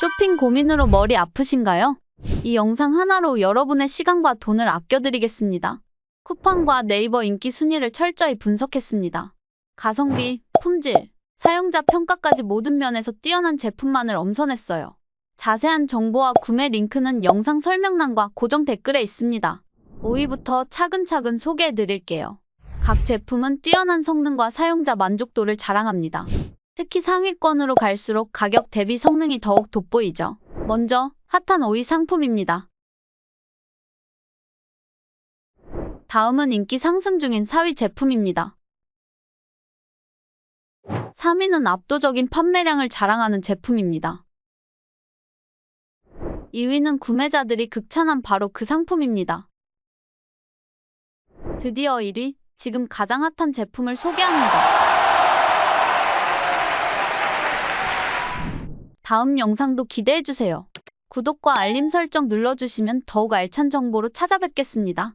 쇼핑 고민으로 머리 아프신가요? 이 영상 하나로 여러분의 시간과 돈을 아껴드리겠습니다. 쿠팡과 네이버 인기 순위를 철저히 분석했습니다. 가성비, 품질, 사용자 평가까지 모든 면에서 뛰어난 제품만을 엄선했어요. 자세한 정보와 구매 링크는 영상 설명란과 고정 댓글에 있습니다. 5위부터 차근차근 소개해 드릴게요. 각 제품은 뛰어난 성능과 사용자 만족도를 자랑합니다. 특히 상위권으로 갈수록 가격 대비 성능이 더욱 돋보이죠. 먼저 핫한 5위 상품입니다. 다음은 인기 상승 중인 4위 제품입니다. 3위는 압도적인 판매량을 자랑하는 제품입니다. 2위는 구매자들이 극찬한 바로 그 상품입니다. 드디어 1위, 지금 가장 핫한 제품을 소개합니다. 다음 영상도 기대해주세요. 구독과 알림 설정 눌러주시면 더욱 알찬 정보로 찾아뵙겠습니다.